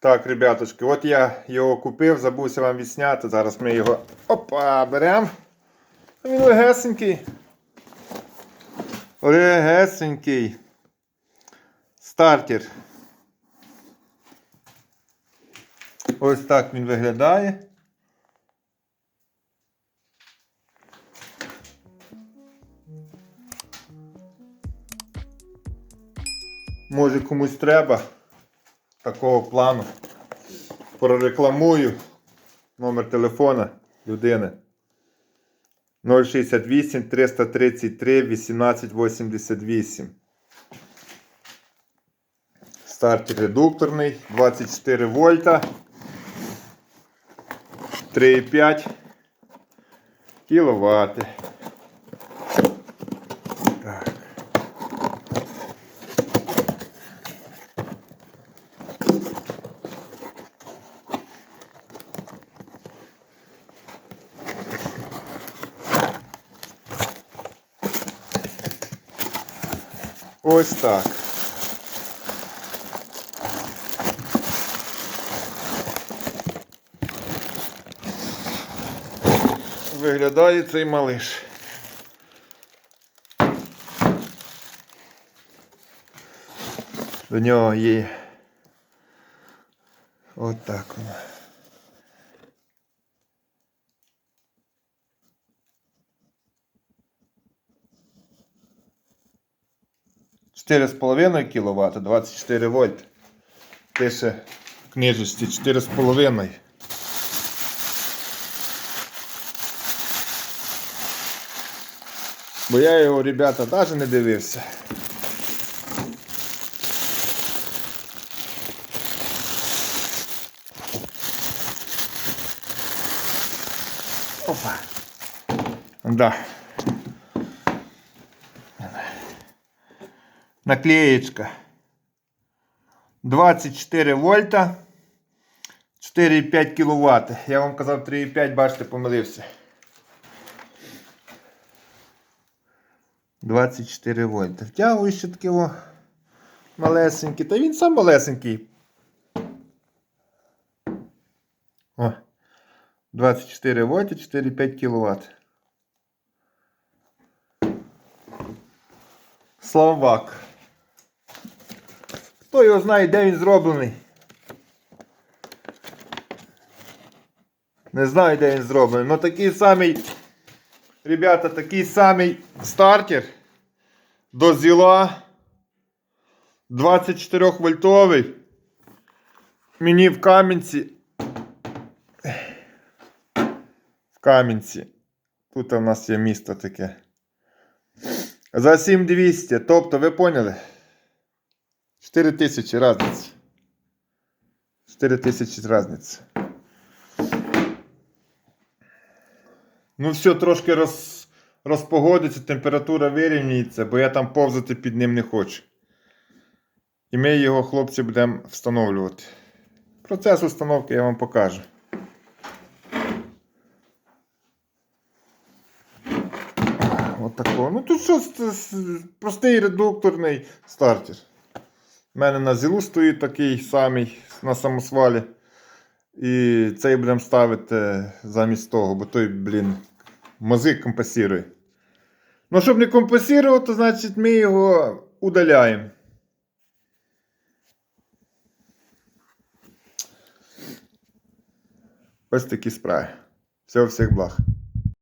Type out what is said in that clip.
Так, ребяточки, от я його купив, забувся вам відсняти. Зараз ми його опа, беремо. Він легесенький. Легесенький. Стартер. Ось так він виглядає. Може комусь треба такого плану. Прорекламую номер телефона людини 068 333 1888. Стартер редукторний 24 вольта 3,5 кіловати. Ось так. Виглядає цей малиш. До нього є. От так воно. Чотири з половиною кіловат, 24 вольт. Пише в книжечці 4 з половиною. Бо я його, ребята, навіть не дивився. Опа. Да. Наклеечка. 24 вольта. 4,5 кВт. Я вам казав 3,5, бачите, помилився. 24 вольта. Втягую ще таке о, малесенький. Та він сам малесенький. О. 24 вольта, 4,5 кВт. Словак. Хто його знає, де він зроблений? Не знаю, де він зроблений. Ну такий самий, ребята, такий самий стартер до зіла 24 вольтовий. Мені в Кам'янці. В Кам'янці. Тут у нас є місто таке. За 7200. Тобто, ви поняли? 4 тисячі разниці. 4 тисячі разниці. Ну, все, трошки роз, розпогодиться, температура вирівнюється, бо я там повзати під ним не хочу. І ми його, хлопці, будемо встановлювати. Процес установки я вам покажу. От такого. Ну тут що, простий редукторний стартер. У мене на зілу стоїть такий самий на самосвалі. І цей будемо ставити замість того, бо той, блін, мозик компенсує. Ну, щоб не компенсувати, то значить ми його удаляємо. Ось такі справи. Всього всіх благ.